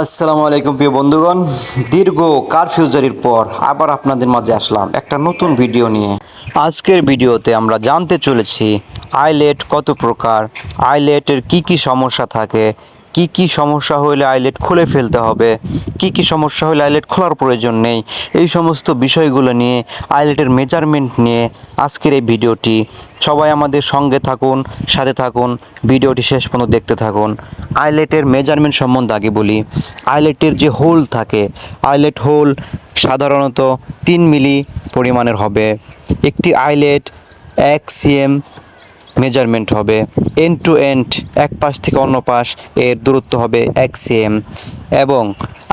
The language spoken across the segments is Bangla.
আসসালামু আলাইকুম প্রিয় বন্ধুগণ। দীর্ঘ কারফিউ জারির পর আবার আপনাদের মাঝে আসলাম একটা নতুন ভিডিও নিয়ে। আজকের ভিডিওতে আমরা জানতে চলেছি, আইলেট কত প্রকার, আইলেটের কি কি সমস্যা থাকে কি কি সমস্যা হলে আইলেট খুলে ফেলতে হবে? কি কি সমস্যা হলে আইলেট খোলার প্রয়োজন নেই? এই সমস্ত বিষয়গুলো নিয়ে, আইলেটের মেজারমেন্ট নিয়ে আজকের এই ভিডিওটি। সবাই আমাদের সঙ্গে থাকুন, সাথে থাকুন, ভিডিওটি শেষ পর্যন্ত দেখতে থাকুন। আইলেটের মেজারমেন্ট সম্বন্ধে আগে বলি। আইলেটের যে হোল থাকে, আইলেট হোল সাধারণত তিন মিলি পরিমাণের হবে। একটি আইলেট এক সিএম মেজারমেন্ট হবে এন্ড টু এন্ড এক পাশ থেকে অন্য পাশ এর দূরত্ব হবে এক সিএম এবং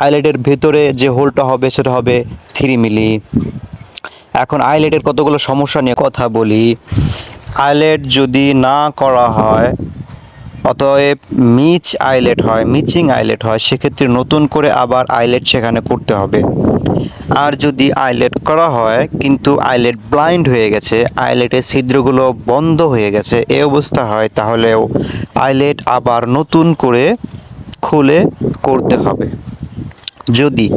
আইলেটের ভেতরে যে হোলটা হবে সেটা হবে থ্রি মিলি এখন আইলেটের কতগুলো সমস্যা নিয়ে কথা বলি। আইলেট যদি না করা হয়, অতএব মিচ আইলেট হয় মিচিং আইলেট হয়, সেক্ষেত্রে নতুন করে আবার আইলেট সেখানে করতে হবে। আর যদি আইলেট করা হয়, কিন্তু আইলেট ব্লাইন্ড হয়ে গেছে, আইলেটের ছিদ্রগুলো বন্ধ হয়ে গেছে এই অবস্থা হয়, তাহলেও আইলেট আবার নতুন করে খুলে করতে হবে। যদি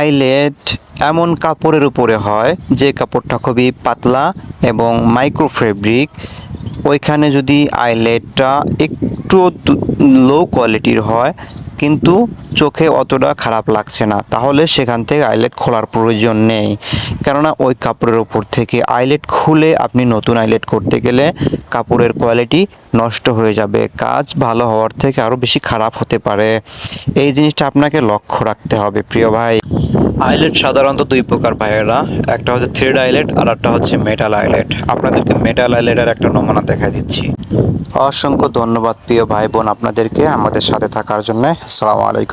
আইলেট এমন কাপড়ের উপরে হয়, যে কাপড়টা খুবই পাতলা এবং মাইক্রো ফেব্রিক ওইখানে যদি আইলেটটা একটু লো কোয়ালিটির হয় কিন্তু চোখে অতটা খারাপ লাগছে না। তাহলে সেখান থেকে আইলেট খোলার প্রয়োজন নেই। কেননা ওই কাপড়ের উপর থেকে আইলেট খুলে আপনি নতুন আইলেট করতে গেলে কাপড়ের কোয়ালিটি নষ্ট হয়ে যাবে। কাজ ভালো হওয়ার থেকে আরও বেশি খারাপ হতে পারে। এই জিনিসটা আপনাকে লক্ষ্য রাখতে হবে, প্রিয় ভাই। আইলেট সাধারণত দুই প্রকার ভাইয়েরা, একটা হচ্ছে থ্রেড আইলেট আর একটা হচ্ছে মেটাল আইলেট। আপনাদেরকে মেটাল আইলেটের একটা নমুনা দেখা দিচ্ছি। অসংখ্য ধন্যবাদ প্রিয় ভাই বোন আপনাদেরকে আমাদের সাথে থাকার জন্য। আসসালামু আলাইকুম।